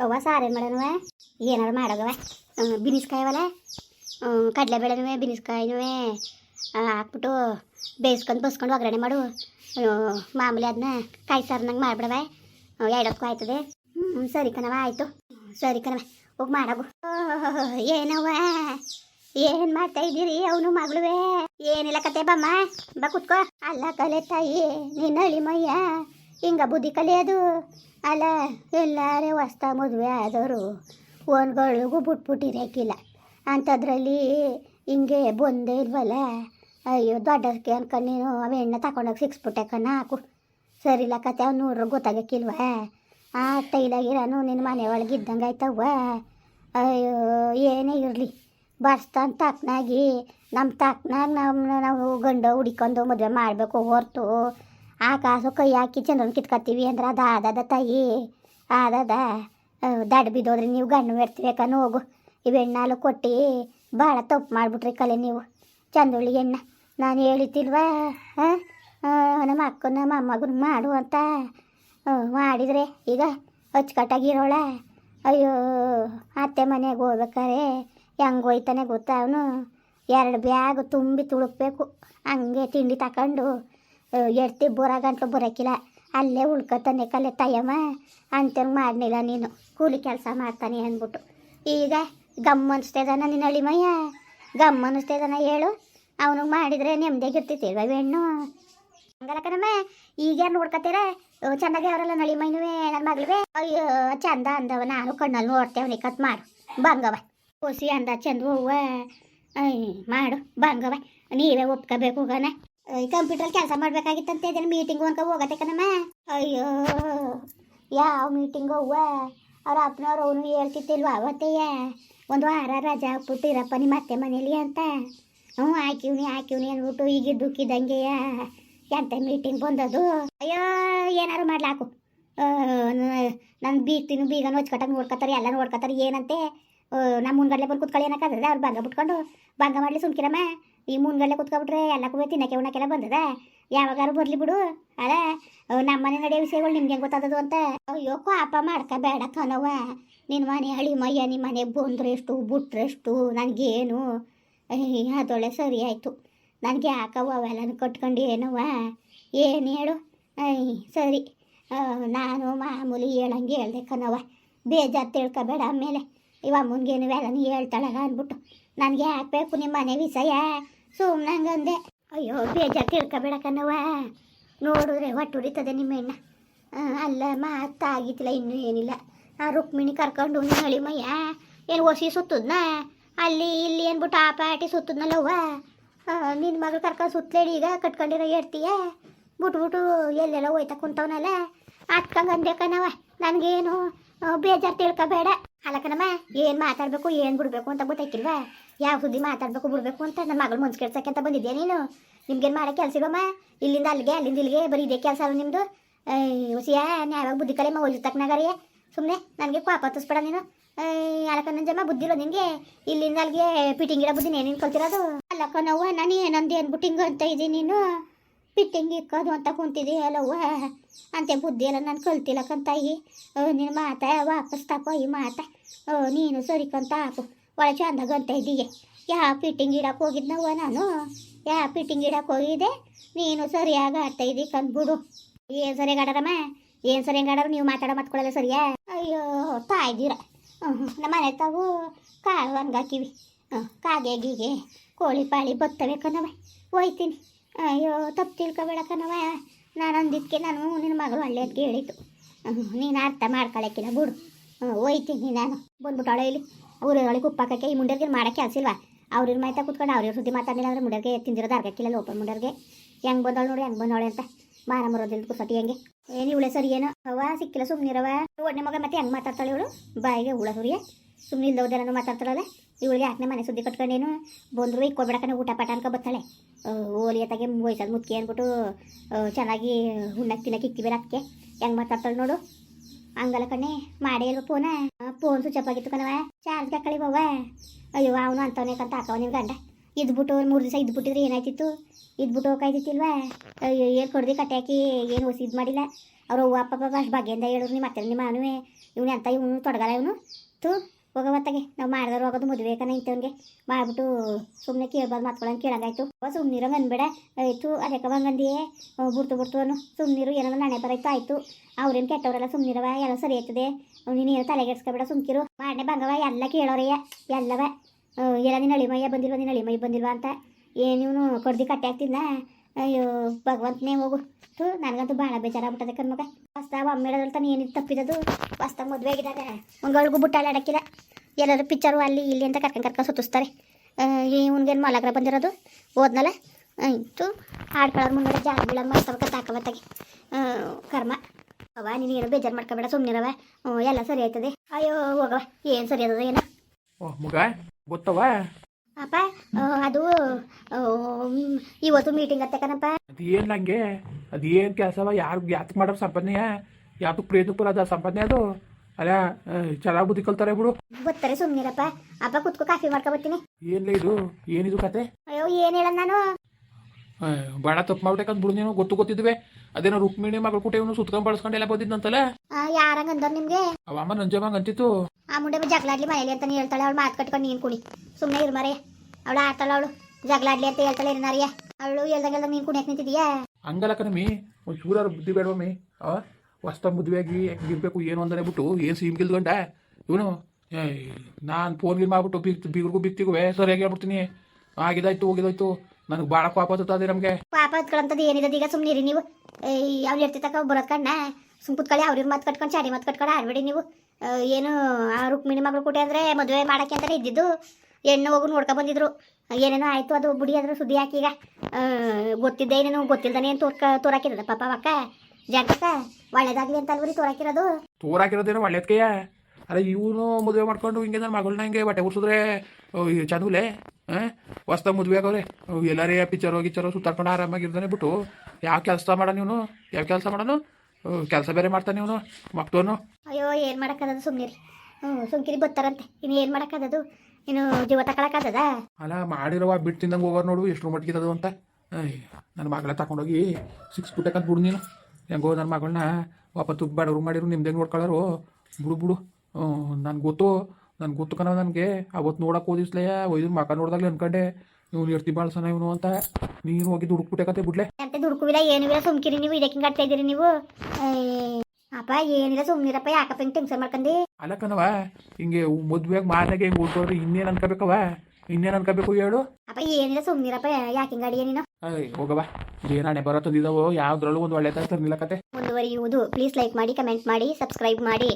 ಅವ್ವ ಸಾರೇನು ಮಾಡೋಣವ ಏನಾರು ಮಾಡೋಗವ ಬಿನಿಸ್ಕಾಯವಲ್ಲ? ಕಡಲೆಬೇಳೆನೂ ಬಿನಿಸ್ಕಾಯಿನೂ ಹಾಕ್ಬಿಟ್ಟು ಬೇಯಿಸ್ಕೊಂಡು ಬಸ್ಕೊಂಡು ಒಗ್ಗರಣೆ ಮಾಡು. ಮಾಮೂಲಿ ಅದನ್ನ ಕಾಯಿ ಸಾರ್ನಂಗೆ ಮಾಡ್ಬಿಡವ ಎರಡಕ್ಕೂ ಆಯ್ತದೆ. ಹ್ಞೂ ಸರಿ ಕಣವ ಆಯಿತು. ಸರಿ ಕಣವ ಹೋಗಿ ಮಾಡಗು. ಏನವ್ವ? ಏನು ಮಾಡ್ತಾ ಇದ್ದೀರಿ ಅವನು ಮಗಳುವೆ? ಏನಿಲ್ಲ ಕತೆ, ಬಮ್ಮ. ಬಾ ಕುತ್ಕೋ. ಅಲ್ಲ ಕಲೆ ತಾಯಿ, ನಿನ್ನ ಅಳಿಮಯ್ಯ. ಹಿಂಗ ಬುದ್ಧಿ ಕಲಿಯೋದು? ಅಲ್ಲ, ಎಲ್ಲರೇ ಹೊಸ್ತ ಮದುವೆ ಆದವರು ಒಂದ್ಗಳಿಗೂ ಬಿಟ್ಬಿಟ್ಟಿರಕ್ಕಿಲ್ಲ ಅಂಥದ್ರಲ್ಲಿ ಹಿಂಗೆ ಬಂದೇ ಇಲ್ವಲ್ಲ? ಅಯ್ಯೋ ದೊಡ್ಡಕ್ಕೆ ಅನ್ಕೊಂಡು ನೀನು ಅವ ಎಣ್ಣೆ ತಗೊಂಡೋಗಿ ಸಿಕ್ಸ್ಬಿಟ್ಟೆ ಕಣ ಹಾಕು. ಸರಿಲ್ಲ ಕತೆ, ಅವ್ನು ನೋಡ್ರೆ ಗೊತ್ತಾಗಕ್ಕಿಲ್ವ ಆ ತೈಲಾಗಿರೋನು ನಿನ್ನ ಮನೆ ಒಳಗೆ ಇದ್ದಂಗೆ ಆಯ್ತವ್ವ. ಅಯ್ಯೋ, ಏನೇ ಇರಲಿ. ಬರ್ಸ್ತಾನ ತಾಕ್ನಾಗಿ. ನಮ್ಮ ತಾಕ್ನಾಗ ನಮ್ಮ ನಾವು ಗಂಡ ಹುಡಿಕೊಂಡು ಮದುವೆ ಮಾಡಬೇಕು ಹೊರ್ತು. ಆ ಕಾಸು ಕೈ ಹಾಕಿ ಚಂದ್ರನ ಕಿತ್ಕೊತೀವಿ ಅಂದ್ರೆ, ಅದ ಅದ ತಾಯಿ ಆದದ ದಡ್ ಬಿದ್ದೋದ್ರಿ ನೀವು ಗಣ್ಣು ಇರ್ತೀಬೇಕನ್ನು ಹೋಗು. ಇವೆಣ್ಣಾಲು ಕೊಟ್ಟು ಭಾಳ ತಪ್ಪು ಮಾಡಿಬಿಟ್ರಿ ಕಲೆ ನೀವು. ಚಂದುಳ್ಳಿ ಎಣ್ಣೆ ನಾನು ಹೇಳಿತಿಲ್ವಾ? ಹಾಂ ನಮ್ಮ ಅಕ್ಕನ ಮೊಮ್ಮಗನ ಮಾಡು ಅಂತ ಮಾಡಿದರೆ ಈಗ ಅಚ್ಚುಕಟ್ಟಾಗಿರೋಳ. ಅಯ್ಯೋ, ಅತ್ತೆ ಮನೆಗೆ ಹೋಗ್ಬೇಕಾರೆ ಹೆಂಗೆ ಹೋಯ್ತಾನೆ ಗೊತ್ತಾ ಅವನು? ಎರಡು ಬ್ಯಾಗ್ ತುಂಬಿ ತುಳುಕ್ಬೇಕು. ಹಂಗೆ ತಿಂಡಿ ತಕೊಂಡು ಎಡ್ತಿ ಬರ ಗಂಟ್ಲು ಬರೋಕ್ಕಿಲ್ಲ ಅಲ್ಲೇ ಉಳ್ಕೊತಾನೆ ಕಲೆ ತಾಯಮ್ಮ. ಅಂತ ಮಾಡಲಿಲ್ಲ ನೀನು. ಕೂಲಿ ಕೆಲಸ ಮಾಡ್ತಾನೆ ಅಂದ್ಬಿಟ್ಟು. ಈಗ ಗಮ್ ಅನಿಸ್ತೇದಾನ ನಿನ್ನ ಅಳಿಮಯ್ಯ? ಗಮ್ ಅನಿಸ್ತೇದಾನ ಹೇಳು. ಅವನಿಗೆ ಮಾಡಿದರೆ ನೆಮ್ಮದಿಯಾಗಿರ್ತಿತ್ತಿಲ್ವ ಹೆಣ್ಣು? ಹಂಗಲ್ಲ ಕಣಮ್ಮ. ಈಗ ಯಾರು ನೋಡ್ಕತ್ತೀರ ಚೆನ್ನಾಗಿ ಅವರೆಲ್ಲ ನಳಿ ನನ್ನ ಮಗಳುವೆ? ಅಯ್ಯೋ, ಚಂದ ಅಂದವ. ನಾನು ಕಣ್ಣಲ್ಲಿ ನೋಡ್ತೇವೆ ಕತ್ ಮಾಡು. ಬಂಗವ ಖುಷಿ ಅಂದ ಚಂದ ಹೂವ. ಮಾಡು. ಬಂಗವ ನೀವೇ ಒಪ್ಕೋಬೇಕು ಗನ ಕಂಪ್ಯೂಟರ್ ಕೆಲಸ ಮಾಡ್ಬೇಕಾಗಿತ್ತಂತೆ, ಇದನ್ನು ಮೀಟಿಂಗ್ ಅನ್ಕೊ ಹೋಗತ್ತೆ ಕಣಮ್ಮ. ಅಯ್ಯೋ, ಯಾವ ಮೀಟಿಂಗ್ ಹೋಗುವ ಅವ್ರ ಅಪ್ಪನವ್ರು ಅವನು ಹೇಳ್ತಿತ್ತಿಲ್ವ ಅವತ್ತೆಯ ಒಂದು ವಾರ ರಜಾ ಹಾಕ್ಬಿಟ್ಟು ಇರಪ್ಪ ನಿಮ್ಮ ಅತ್ತೆ ಮನೇಲಿ ಅಂತ. ಹ್ಞೂ, ಹಾಕಿವ್ನಿ ಹಾಕಿವ್ನಿ ಅಂದ್ಬಿಟ್ಟು ಈಗ ದುಃಖಿದಂಗೆಯ ಎಂತ ಮೀಟಿಂಗ್ ಬಂದದು ಅಯ್ಯೋ ಏನಾರು ಮಾಡ್ಲಾಕು ನನ್ನ ಬೀಗ್ತೀನಿ ಬೀಗ ಹೊಚ್ಕಟ್ಟಂಗೆ ನೋಡ್ಕೊತಾರೆ, ಎಲ್ಲ ನೋಡ್ಕೊತಾರೆ, ಏನಂತೆ? ನಮ್ಮ ಮುಂದ್ಗಡೆ ಬಂದು ಕುತ್ಕೊಳ್ಳಿ ಏನಕ್ಕಾದ್ರೆ ಅವ್ರು ಬಂಗ ಬಿಟ್ಕೊಂಡು. ಬಂಗ ಮಾಡಲಿ ಸುಮ್ಕಿರಮ್ಮ. ಈ ಮುಂದ್ಗಡೆ ಕುತ್ಕೊಬಿಟ್ರೆ ಎಲ್ಲಕ್ಕೂ ತಿನ್ನಕ್ಕೆ ಉಣ್ಣಕ್ಕೆಲ್ಲ ಬಂದದ? ಯಾವಾಗಾರು ಬರಲಿ ಬಿಡು. ಅದ ನಮ್ಮ ಮನೆ ನಡೆಯೋ ವಿಷಯಗಳು ನಿಮ್ಗೆ ಹೆಂಗೆ ಗೊತ್ತಾದದು ಅಂತ? ಅಯ್ಯೋ, ಪಾಪ ಮಾಡ್ಕೋಬೇಡ ಕಣವ ನಿನ್ನ ಮನೆ ಹಳಿ ಮಯ್ಯ ನಿಮ್ಮ ಮನೆಗೆ ಬಂದ್ರೆ ಎಷ್ಟು ಬಿಟ್ರೆ ಎಷ್ಟು ನನಗೇನು ಅದೊಳ್ಳೆ ಸರಿ ಆಯಿತು. ನನಗೆ ಯಾಕವ್ವ ಅವೆಲ್ಲನೂ ಕಟ್ಕೊಂಡು ಏನವ ಏನು ಹೇಳು? ಸರಿ. ನಾನು ಮಾಮೂಲಿ ಹೇಳಂಗೆ ಹೇಳ್ದೆ ಕಣವ್ವ. ಬೇಜಾರು ತಿಳ್ಕೊಬೇಡ ಆಮೇಲೆ. ಇವ ಮುಂಗೇನು ಎಲ್ಲನೂ ಹೇಳ್ತಾಳಲ್ಲ ಅಂದ್ಬಿಟ್ಟು. ನನಗೆ ಹಾಕ್ಬೇಕು ನಿಮ್ಮ ಮನೆ ವಿಷಯ? ಸುಮ್ಮನೆ ಅಂದೆ. ಅಯ್ಯೋ, ಬೇಜಾರು ಕಣವ ನೋಡಿದ್ರೆ ಹೊಟ್ಟು ಉರಿತದೆ ನಿಮ್ಮ ಹೆಣ್ಣ. ಅಲ್ಲ ಅಲ್ಲ ಮಾತಾಗಿತ್ತಿಲ್ಲ ಇನ್ನೂ ಏನಿಲ್ಲ. ಆ ರುಕ್ಮಿಣಿ ಕರ್ಕೊಂಡು ಹಳಿ ಮಯ್ಯ ಏನು ಒಸಿ ಸುತ್ತದ್ನ? ಅಲ್ಲಿ ಇಲ್ಲಿ ಅಂದ್ಬಿಟ್ಟು ಆ ಪಾಟಿ ಸುತ್ತದ್ನಲ್ಲವ್ವ. ನಿನ್ನ ಮಗಳು ಕರ್ಕೊಂಡು ಸುತ್ತಲೇಡಿ, ಈಗ ಕಟ್ಕೊಂಡಿರೋ ಹೇಳ್ತೀಯ ಬಿಟ್ಬಿಟ್ಟು ಎಲ್ಲೆಲ್ಲ ಹೋಯ್ತಾ ಕುಂತವನಲ್ಲ. ಕಣವ ನನಗೇನು ಬೇಜಾರು ತಿಳ್ಕೊಬೇಡ. ಅಲ್ಲ ಕಣಮ್ಮ, ಏನು ಮಾತಾಡಬೇಕು, ಏನು ಬಿಡಬೇಕು ಅಂತ ಗೊತ್ತಾಕಿಲ್ವಾ ಯಾವ ಸುದ್ದಿ ಮಾತಾಡಬೇಕು, ಬಿಡಬೇಕು ಅಂತ ನನ್ನ ಮಗಳು ಮುಂಚೆ ಕೆಡ್ಸಕ್ಕೆ ಅಂತ ಬಂದಿದ್ಯಾ ನೀನು? ನಿಮ್ಗೇನು ಮಾಡೋ ಕೆಲಸ ಇಲ್ಲಮ್ಮ ಇಲ್ಲಿಂದ ಅಲ್ಲಿಗೆ, ಅಲ್ಲಿಂದ ಇಲ್ಲಿಗೆ, ಬರೀ ಇದೇ ಕೆಲಸ ಅಲ್ಲ ನಿಮ್ಮದು ಹುಸಿಯಾ ಯಾವಾಗ ಬುದ್ಧಿ ಕಲೆ ಹೋಗಿ ತಕ್ಕನಾಗರಿಯ ಸುಮ್ಮನೆ ನನಗೆ ಪಾಪ ಹತ್ತಿಸ್ಬೇಡ ನೀನು. ಅಲಕನಂಜಮ್ಮ ಬುದ್ಧಿ ಇಲ್ಲ ನಿನಗೆ? ಇಲ್ಲಿಂದ ಅಲ್ಲಿಗೆ ಪಿಟಿಂಗಿರೋ ಬುದ್ಧಿ ಏನೇನು ಕಲ್ತಿರೋದು ಅಲ್ಲಕ್ಕನವ್ವ ನಾನು ಏನಂದು ಏನ್ಬಿಟ್ಟು ಹಿಂಗೆ ಅಂತ ಇದ್ದೀನಿ ನೀನು. ಪಿಟ್ಟಿಂಗ್ ಇಕ್ಕೋದು ಅಂತ ಕುಂತಿದ್ದಿ ಅಲ್ಲವ್ವ ಅಂತೆ ಬುದ್ಧಿ ಎಲ್ಲ ನಾನು ಕಲ್ತಿಲ್ಲ ಕಂತಾಯಿ ನಿನ್ನ ಮಾತ ವಾಪಸ್ ತಕೋ ಈ ಮಾತ. ಓ, ನೀನು ಸರಿಕಂತ ಹಾಕು. ಒಳ ಚಂದಾಗ ಅಂತ ಯಾವ ಪಿಟ್ಟಿಂಗ್ ಇಡಕ್ಕೆ ಹೋಗಿದ್ನವ್ವ ನಾನು? ಯಾವ ಪಿಟ್ಟಿಂಗ್ ಇಡಕ್ಕೆ ಹೋಗಿದ್ದೆ? ನೀನು ಸರಿಯಾಗಿ ಆಡ್ತಾ ಇದ್ದಿ ಕಂದ್ಬಿಡು ಏನು ಸರಿ ಗಾಡರಮ್ಮ? ಏನು ಸರಿಯಾಗಿ ಗಾಡರು? ನೀವು ಮಾತಾಡೋ ಮಾತ್ಕೊಳ್ಳಲ್ಲ ಸರಿಯಾ? ಅಯ್ಯೋ ತಾಯ್ದಿರ. ನಮ್ಮ ಮನೆ ತಾವು ಕಾಳು ಹಂಗಾಕಿವಿ ಕಾಗೆ ಗೀಗೆ ಕೋಳಿ ಪಾಳಿ ಬತ್ತವೆ ಕಣವ ಹೋಯ್ತೀನಿ. ಅಯ್ಯೋ, ತಪ್ಪು ತಿಳ್ಕೊಬೇಡ ಕಣವ ನಾನು ಅಂದಿದ್ದಕ್ಕೆ ನಾನು ನಿನ್ನ ಮಗಳು ಒಳ್ಳೆಯದ್ಕೆ ಹೇಳಿತು ನೀನು ಅರ್ಥ ಮಾಡ್ಕೊಳಕ್ಕಿಲ್ಲ ಬಿಡು. ಹೋಯ್ತೀನಿ ನಾನು. ಬಂದ್ಬಿಟ್ಟು ಇಲ್ಲಿ. ಊರೊಳಗೆ ಉಪ್ಪಾಕಕ್ಕೆ ಈ ಮುಂಡರ್ಗೆ ಮಾಡೋಕ್ಕೆ ಅಲ್ಸಿಲ್ವಾ ಅವ್ರಿಗೆ ಮೈತಾ ಕುತ್ಕೊಂಡು ಅವ್ರ ಸುದ್ದಿ ಮಾತಾಡಲಿಲ್ಲ ಅಂದ್ರೆ ಮುಂಡರ್ಗೆ ತಿಂದಿರೋದು ಅರ್ಗಕ್ಕಿಲ್ಲ ಲೋಪನ್ ಮುಂಡರ್ಗೆ ಹೆಂಗೆ ಬಂದವಳು ನೋಡಿ, ಹೆಂಗೆ ಬಂದವಳೆ ಅಂತ. ಮಾರ ಮರೋದಿಲ್ಲ ಕುಸಟಿ ಹೆಂಗೆ? ಏನು ಇವಳೆ ಸರಿ ಏನೋ? ಅವ ಸಿಕ್ಕಿಲ್ಲ ಸುಮ್ಮನಿರವ ಒಡ್ನೆ ಮಗ ಮತ್ತೆ ಹೆಂಗೆ ಮಾತಾಡ್ತಾಳೆ ಇವಳು? ಬಾಯಿಗೆ ಹುಳ ಸುರಿಯ. ಸುಮ್ಮನೆ ಇಲ್ದೋದೆಲ್ಲ ಮಾತಾಡ್ತಾರಲ್ಲ, ಇವಳಿಗೆ ಯಾಕೆ ಮನೆ ಸುದ್ದಿ ಕಟ್ಕೊಂಡೇನು ಈಗ ಇಕ್ಕೊಬೇಡಕನೆ ಊಟ ಪಾಠ ಅನ್ಕೊ ಬರ್ತಾಳೆ ಓಲಿ ಅತ್ತಾಗೆ ವಯಸ್ಸಲ್ಲಿ ಅಂದ್ಬಿಟ್ಟು ಚೆನ್ನಾಗಿ ಹುಣ್ಣಕ್ಕೆ ತಿನ್ನಕ್ಕೆ ಇಕ್ತಿವಿ ಅದಕ್ಕೆ ಹೆಂಗೆ ಮಾತಾಡ್ತಾಳೆ ನೋಡು. ಹಂಗಲ್ಲ ಕಣ್ಣೆ ಮಾಡೇ ಇಲ್ವ ಫೋನ ಫೋನ್ ಸ್ವಿಚ್ ಆಫ್ ಆಗಿತ್ತು ಕಣವ ಚಾರ್ಜ್ ಹಾಕಳಿ ಬವ್ವ ಅಯ್ಯೋ, ಅವನು ಅಂತವನೇ ಕಂತ ಹಾಕವ ನಿನ್ ಗಂಡ. ಇದ್ಬಿಟ್ಟು ಮೂರು ದಿವಸ ಇದ್ಬಿಟ್ಟಿದ್ರೆ ಏನಾಯ್ತಿತ್ತು? ಇದ್ಬಿಟ್ಟು ಹೋಗ್ತಿತ್ತಿಲ್ವ ಅಯ್ಯೋ, ಏನು ಕೊಡ್ದು ಕಟ್ಟೆ ಏನು ಹೊಸ ಇದು ಮಾಡಿಲ್ಲ. ಅವ್ರು ಅವ್ವ ಅಪ್ಪ ಅಷ್ಟು ಭಾಗ್ಯದಿಂದ ಹೇಳಿದ್ರು, ನಿಮ್ಮ ಮತ್ತೆ ನಿಮ್ಮ ಅವನು ಇವನು ಎಂತ ಇವನು ತೊಡಗಲ್ಲ ಇವನು. ತು ಹೋಗವತ್ತಾಗೆ ನಾವು ಮಾಡಿದ್ರೆ ಹೋಗೋದು ಮದುವೆ ಕನ ಇಂಥವ್ನಿಗೆ ಮಾಡ್ಬಿಟ್ಟು ಸುಮ್ಮನೆ ಕೇಳ್ಬಾರ್ದು ಮಾತ್ಕೊಳ್ಳೋಂಗೆ ಕೇಳಂಗಾಯ್ತು. ಸುಮ್ಮನಿರೋ ಅನ್ಬೇಡ ಆಯ್ತು ಅದಕ್ಕೆ ಬಂಗಂದಿಯೇ ಬುಡ್ತು ಬುಡ್ತು ಅನ್ನು ಸುಮ್ಮನಿರು ಏನೋ ನಾಣೆ ಬರಾಯ್ತು ಆಯ್ತು. ಅವ್ರೇನು ಕೆಟ್ಟವರೆಲ್ಲ ಸುಮ್ಮನಿರವ ಎಲ್ಲ ಸರಿ ಆಯ್ತದೆ. ನೀನು ಏನು ತಲೆಗೆಡ್ಸ್ಕೊಬೇಡ ಸುಮ್ಕಿರು. ಮಾಡನೆ ಬಂಗವ ಎಲ್ಲ ಕೇಳೋರಯ್ಯ, ಎಲ್ಲವ. ಎಲ್ಲ ನಿನ್ನ ಅಳಿಮಯ್ಯ ಬಂದಿಲ್ವ ನಿನ್ನ ಅಳಿಮಯ್ಯ ಬಂದಿರುವ ಅಂತ. ಏನು ಇವನು, ಕೊಡ್ದು ಕಟ್ಟೆ ಹಾಕ್ತಿದ್ನ ಅಯ್ಯೋ ಭಗವಂತನೇ ಹೋಗು. ತು ನನಗಂತೂ ಭಾಳ ಬೇಜಾರಾಗ್ಬಿಟ್ಟದೆ ಕಣ್ಮಗ ಹೊಸ್ತಾಗ ಒಮ್ಮೆಳದಲ್ಲಿ ತಾನು ಏನಿತ್ತು ತಪ್ಪಿರೋದು ಹೊಸ್ತಾಗ ಮದುವೆ ಆಗಿದಾಗ ಒಂಗಳಿಗೂ ಬುಟ್ಟಾಡಕ್ಕಿಲ್ಲ ಎಲ್ಲರೂ ಪಿಕ್ಚರು ಅಲ್ಲಿ ಇಲ್ಲಿ ಅಂತ ಕರ್ಕೊಂಡು ಕರ್ಕೊಂಡು ಸುತ್ತಿಸ್ತಾರೆ. ಇವನಿಗೇನು ಮಲಗ್ರ ಬಂದಿರೋದು. ಹೋದ್ನಲ್ಲ? ಆಯಿತು. ಹಾಡ್ಕೊಳ್ಳೋರು ಮುಂದೆ ಜಾಗ ಬೀಳೋದು ಮಾಡ್ಕೋಬೇಕ ತಾಕಬತ್ತಾಗಿ ಕರ್ಮ. ಅವ ನೀನು ಏನೋ ಬೇಜಾರು ಮಾಡ್ಕೊಬೇಡ ಸುಮ್ಮನಿರವ ಎಲ್ಲ ಸರಿ ಆಯ್ತದೆ. ಅಯ್ಯೋ ಹೋಗವ ಏನು ಸರಿ ಅದ ಏನೋ? ಮಗ ಗೊತ್ತವ ಅಪ್ಪ ಅದು ಇವತ್ತು ಮೀಟಿಂಗ್ ಅತ್ತಕನಪ್ಪ ಅದೇನ್ ನಂಗೆ? ಅದೇನ್ ಕೆಲಸವ? ಯಾರು ಯಾತಕ್ ಮಾಡೋ ಸಂಪಾದನೆಯ ಯಾತಕ್ಕೆ ಪ್ರೇತಕ್ಕೂ ಅದ ಸಂಪಾದನೆ ಅದು? ಅಲ್ಲ ಚೆನ್ನಾಗಿ ಬುದ್ಧಿ ಕಲ್ತಾರೆ ಬಿಡು. ಗೊತ್ತಾರೆ ಸುಮ್ಮನಿರಪ್ಪ ಅಪ್ಪ ಕುತ್ಕೋ ಕಾಫಿ ಮಾಡ್ಕೊ ಬರ್ತೀನಿ. ಏನ್ಲೇ ಇದು? ಏನಿದು ಕತೆ? ಅಯ್ಯೋ ಏನ್ ಹೇಳ ನಾನು? ಭಾಳ ತಪ್ಪು ಮಾಡ್ಬೇಕಂತ ಬಿಡು ನೀನು ಗೊತ್ತು ಗೊತ್ತಿದ್ವಿ ಅದೇನೋ ರುಕ್ಮಿಣಿ ಮಗಳು ಕುಟೆ ಇವನು ಸುತ್ಕೊಂಡ್ ಬಳಸ್ಕೊಂಡು ಎಲ್ಲ ಬಂದಿದ್ದಂತಲ್ಲ ಯಾರಂಗ ಅಂದವ್ರು ನಿಮಗೆ? ಅವ ಅಮ್ಮ ನಂಜಮ್ಮಂಗ್ ಅಂತಿತ್ತು. ಆ ಮುಂಡೆ ಜಗಳಾಡ್ಲಿ ಮನೇಲಿ ಅಂತ ಹೇಳ್ತಾಳೆ ಅವಳು ಮಾತು ಕಟ್ಕೊಂಡು ನೀನು ಕುಡಿ. ಸುಮ್ಮನೆ ಇರು ಮರೆ ಅವಳು ಆಡ್ತಾಳ ಅವಳು. ಜಗಳಾಡ್ಲಿ ಅಂತ ಹೇಳ್ತಾಳೆ ಇರ್ನಾರಿಯ ಅವಳು ಹೇಳ್ದಂಗೆಲ್ಲ ನೀನು ಕುಣಿಯಕ್ ನಿಂತಿದೀಯಾ? ಹಂಗಲ್ಲ ಕಣಮಿ ಒಂದು ಚೂರಾರು ಬುದ್ಧಿ ಬೇಡವಮ್ಮಿ ಅವ ಹೊಸ್ತ ಮದುವೆಯಾಗಿ ಹೆಂಗಿರ್ಬೇಕು ಏನು ಅಂದ್ರೆ ಬಿಟ್ಟು ಏನು ಸೀಮ್ ಗಿಲ್ಕೊಂಡ ಇವನು ನಾನು ಫೋನ್ ಗಿಲ್ ಮಾಡ್ಬಿಟ್ಟು ಬಿಗ್ ಬೀಗ್ರಿಗೂ ಬಿಗ್ತಿಗುವೆ. ಸರಿಯಾಗಿ ಹೇಳ್ಬಿಡ್ತೀನಿ. ಆಗಿದಾಯ್ತು ಹೋಗಿದಾಯ್ತು ನನಗೆ ಭಾಳ ಪಾಪ ಹತ್ತದ ನಮಗೆ. ಪಾಪ ಹತ್ಕೊಳ್ಳೋಂಥದ್ದು ಏನಿದೆ ಈಗ ಸುಮ್ಮನೆ ಇರಿ ನೀವು. ಅವ್ರು ಇರ್ತಿತ್ತಕ್ಕ ಬರೋದ್ ಕಣ್ಣ. ಸುಮ್ ಕುತ್ಕೊಳ್ಳಿ ಅವ್ರಿಗೆ ಮಾತು ಕಟ್ಕೊಂಡು ಚಾಡಿ ಮಾತು ಕಟ್ಕೊಂಡು ಆಡ್ಬೇಡಿ ನೀವು. ಏನು ಆ ರುಕ್ಮಿಣಿ ಮಗಳು ಕುಟಿ ಅಂದ್ರೆ ಮದುವೆ ಮಾಡಕ್ಕೆ ಅಂತ ಇದ್ದಿದ್ದು. ಹೆಣ್ಣು ಹೋಗು ನೋಡ್ಕೊ ಬಂದಿದ್ರು. ಏನೇನೋ ಆಯ್ತು ಅದು ಬುಡಿ ಅದ್ರ ಸುದ್ದಿ ಹಾಕಿ ಈಗ. ಗೊತ್ತಿದ್ದೆ ಏನೇನು ಗೊತ್ತಿಲ್ದಾನೆ ಏನು ತೋರ್ಕ ತೋರಾಕಿರೋದ ಪಾಪ ಅವಕ್ಕ. ಜಾಗಕ್ಕ ಒಳ್ಳೇದಾಗ್ಲಿ ಅಂತ ಅಲ್ವರಿ ತೋರಾಕಿರೋದು. ತೋರಾಕಿರೋದೇನೋ ಒಳ್ಳೇದ್ಕೆಯ ಅಲ್ಲ ಇವನು ಮದುವೆ ಮಾಡ್ಕೊಂಡು ಹಿಂಗೆ ನನ್ನ ಮಗಳನ್ನ ಹಿಂಗೆ ಬಟ್ಟೆ ಉರ್ಸಿದ್ರೆ ಚಂದುಲೆ? ಹೊಸ್ತ ಮದುವೆ ಆಗವ್ರೆ ಎಲ್ಲರೇ ಪಿಕ್ಚರೋ ಗಿಚ್ಚರೋ ಸುತ್ತಾಡ್ಕೊಂಡು ಆರಾಮಾಗಿರ್ತಾನೆ ಬಿಟ್ಟು ಯಾವ ಕೆಲಸ ಮಾಡೋಣ ಇವನು? ಯಾವ ಕೆಲಸ ಮಾಡೋನು? ಕೆಲಸ ಬೇರೆ ಮಾಡ್ತಾನೆ ಇವನು ಮಕ್ಕಳು ಅಯ್ಯೋ ಏನು ಮಾಡೋಕ್ಕದದು ಸುಮ್ಮನಿರಿ ಹ್ಞೂ ಸುಮ್ಕಿರಿ ಬರ್ತಾರಂತೆ ಇನ್ನು ಏನು ಮಾಡೋಕ್ಕದದು? ಇನ್ನು ಜೀವ ತಗೊಳಕ್ಕದ ಅಲ್ಲ ಮಾಡಿರುವ ಬಿಟ್ಟು ತಿಂದಂಗೆ ಹೋಗೋರು ನೋಡು ಎಷ್ಟು ಮಟ್ಟಿಗೆ ಅದು ಅಂತ. ನನ್ನ ಮಗಳ ತಗೊಂಡೋಗಿ ಸಿಕ್ಸ್ ಬಿಡು ನೀನು. ಹೆಂಗೋ ನನ್ನ ಮಗಳನ್ನ ವಾಪತ್ತು ಬಡವ್ರು ಮಾಡಿರು ನಿಮ್ದೇ ನೋಡ್ಕೊಳ್ಳೋರು ಬಿಡು ಬಿಡು. ನನ್ಗೆ ಗೊತ್ತು. ನನ್ಗೆ ಗೊತ್ತು ಕಣ ನನಗೆ. ಅವತ್ತು ನೋಡಕ್ಕೆ ಓದಿಸ್ಲೇ ಒಯ್ದು ಮಕ ನೋಡ್ದಾಗ್ಲೇ ಅನ್ಕೊಂಡೆ ಇವ್ನು ಎರ್ತಿ ಬಾಳ್ಸನ ಇವನು ಅಂತ. ನೀನು ಹೋಗಿ ದುಡುಕ್ಬಿಟ್ಟೆ ಬಿಡ್ಲೆ. ಅಂತ ದುಡ್ಕುವಿಲ್ಲ ಏನು ಇಲ್ಲ ಸುಮ್ಕಿರಿ ನೀವು. ಇದಕ್ಕೆ ಕಟ್ತಾ ಇದ್ದೀರಿ ನೀವು. ಅಪ್ಪ ಏನಿಲ್ಲ ಸುಮ್ನಿರಪ್ಪ. ಯಾಕಪ್ಪ ಹಿಂಗೆ ಟೆನ್ಷನ್ ಮಾಡ್ಕೊಂಡಿ ಅಲ್ಲ ಕಣವ ಹಿಂಗೆ ಮದ್ವೆಗ್ ಮಾರ್ನಾಗೆ ಹಿಂಗೆ ಉಳ್ದವ್ರೆ ಇನ್ನೇನು ಅನ್ಕೋಬೇಕವ ಇನ್ನೇನು ಅನ್ಕೋಬೇಕು ಹೇಳು. ಅಪ್ಪ ಏನಿಲ್ಲ ಸುಮ್ನಿರಪ್ಪ. ಯಾಕೆ ಹಿಂಗೆ ಅಡಿಯ ನೀನು? ಅಯ್ಯ ಹೋಗವ ಏನಾಣೆ ಬರೋ ತಂದಿದ್ದಾವೋ. ಯಾವ್ದ್ರಲ್ಲೂ ಒಂದು ಒಳ್ಳೆ ತರ ತಂದಿಲ್ಲ ಕತೆ. ಮುಂದುವರಿಯುವುದು. ಪ್ಲೀಸ್ ಲೈಕ್ ಮಾಡಿ ಕಮೆಂಟ್ ಮಾಡಿ ಸಬ್ಸ್ಕ್ರೈಬ್ ಮಾಡಿ.